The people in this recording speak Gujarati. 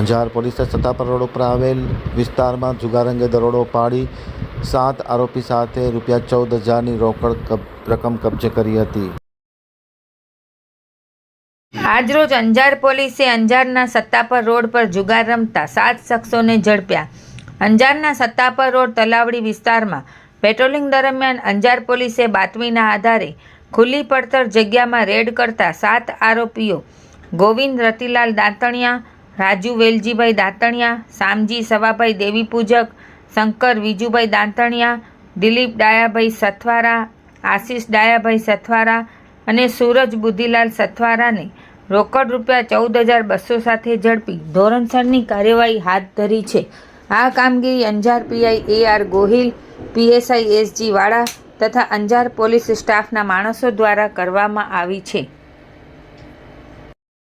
અંજાર પોલીસે સત્તાપર રોડ ઉપર આવેલ વિસ્તારમાં જુગાર અંગે દરોડો પાડી સાત આરોપી સાથે રૂપિયા ચૌદ હજારની રોકડ રકમ કબજે કરી હતી. આજરોજ અંજાર પોલીસે અંજારના સત્તાપર રોડ પર જુગાર રમતા સાત શખ્સોને ઝડપ્યા. અંજારના સત્તાપર રોડ તલાવડી વિસ્તારમાં પેટ્રોલિંગ દરમિયાન અંજાર પોલીસે બાતમીના આધારે ખુલ્લી પડતર જગ્યામાં રેડ કરતા સાત આરોપીઓ ગોવિંદ રતિલાલ દાંતણિયા રાજુ વેલજીભાઈ દાંતણિયા શામજી સવાભાઈ દેવી પૂજક, શંકર વિજુભાઈ દાંતણિયા, દિલીપ ડાયાભાઈ સથવારા, આશીષ ડાયાભાઈ સથવારા અને સૂરજ બુદ્ધિલાલ સથવારાને રોકડ રૂપિયા ચૌદ હજાર બસો સાથે ઝડપી ધોરણસરની કાર્યવાહી હાથ ધરી છે. આ કામગીરી Anjar PI A R Gohil, PSI SG વાળા તથા અંજાર પોલીસ સ્ટાફના માણસો દ્વારા કરવામાં આવી છે.